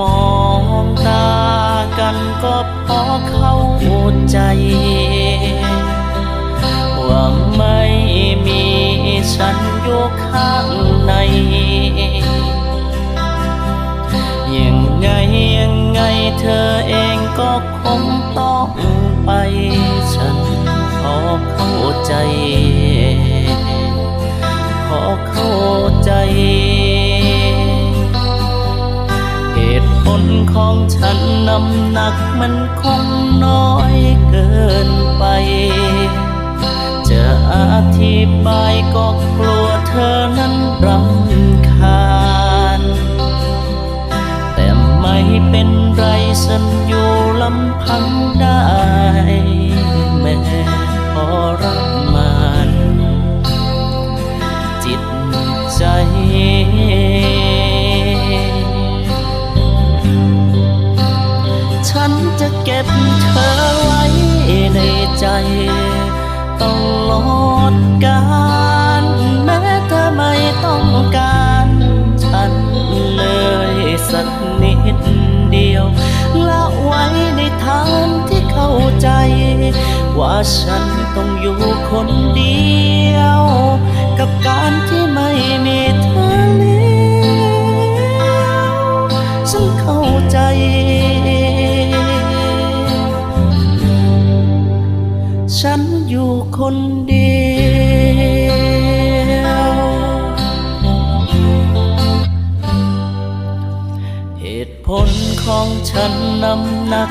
มองตากันก็พอเข้าใจ องไปฉันขอเข้าใจ ขอเข้าใจ เหตุผลของฉันน้ำหนักมันคงน้อยเกินไป จะอธิบายก็กลัวเธอนั้นรำ เป็นไรฉันอยู่ลำพังได้แม้พอรับมันจิตใจ ฉันจะเก็บเธอไว้ในใจตลอดกาล ฉันต้องอยู่คนเดียว กับการที่ไม่มีเธอแล้วฉันเข้าใจ ฉันอยู่คนเดียว เหตุผลของฉันน้ำหนัก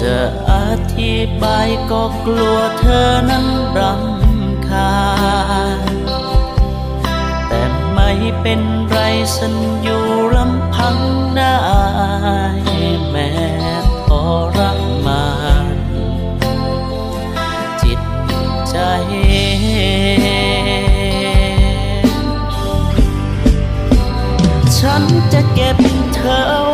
จะอธิบายก็กลัวเธอนั้นรำคาญแต่ไม่เป็นไรฉันอยู่ลำพังได้แม้ทรมานจิตใจฉันจะเก็บเธอ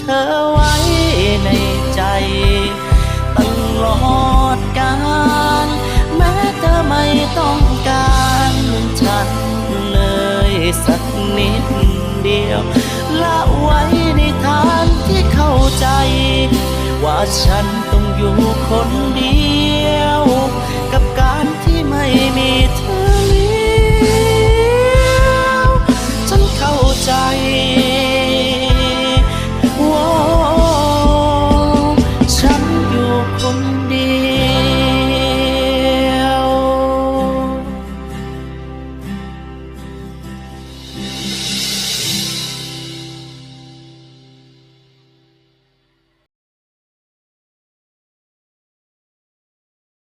เธอไว้ในใจตลอดกาลแม้เธอไม่ต้องการฉันเลยสักนิดเดียว ละไว้ในทางที่เข้าใจ ว่าฉันต้องอยู่คน